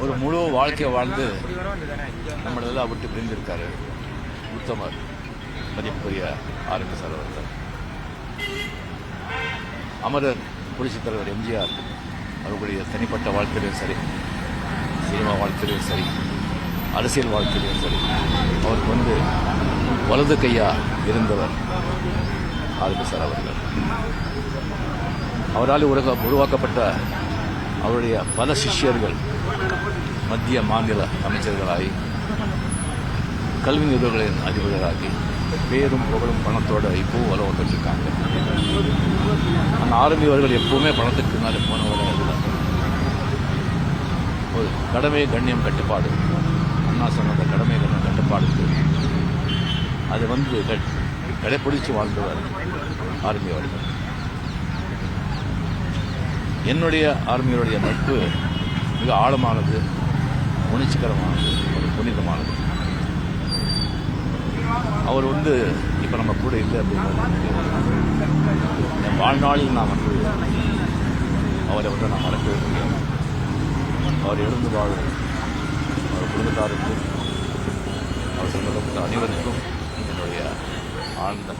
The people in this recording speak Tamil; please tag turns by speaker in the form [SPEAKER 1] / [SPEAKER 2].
[SPEAKER 1] ஒரு முழு வாழ்க்கையை வாழ்ந்து நம்மளெல்லாம் விட்டு பிரிந்திருக்காரு உத்தமர் மதிப்புரிய ஆரம்ப சார் அவர்கள். அமரர் புரட்சித் தலைவர் எம்ஜிஆர் அவர்களுடைய தனிப்பட்ட வாழ்க்கையிலும் சரி சினிமா வாழ்க்கையிலும் சரி அரசியல் வாழ்க்கையிலும் சரி அவருக்கு வந்து வலது கையா இருந்தவர் ஆரம்ப சார் அவர்கள். அவரால் உருவா உருவாக்கப்பட்ட அவருடைய பல சிஷ்யர்கள் மத்திய மாநில அமைச்சர்களாகி கல்வி நிறுவனங்களின் அதிபர்களாகி பேரும் புகழும் பணத்தோட இப்போவும் வளம் வந்துட்டுருக்காங்க அந்த ஆர்மி அவர்கள் எப்பவுமே பணத்துக்கு மேலே போனவர்கள் ஒரு கடமை கண்ணியம் கட்டுப்பாடு. அண்ணா சொன்ன கடமை கண்ணியம் கட்டுப்பாடு. அது வந்து க- கடைப்பிடிச்சு வாழ்ந்தவர் ஆர்மி அவர்கள். என்னுடைய ஆர்மியோடைய நட்பு மிக ஆழமானது. உணர்ச்சிகரமானது ஒரு புனிதமானது. அவர் வந்து இப்போ நம்ம கூட இல்லை அப்படின்னா என் வாழ்நாளில் நான் வந்து அவரை வந்து நான் மறக்கவே முடியாது. அவர் எழுந்து வாழும் அவர் குடும்பத்தாருக்கும் அவர் சொந்தப்பட்ட அனைவருக்கும் என்னுடைய ஆழ்ந்த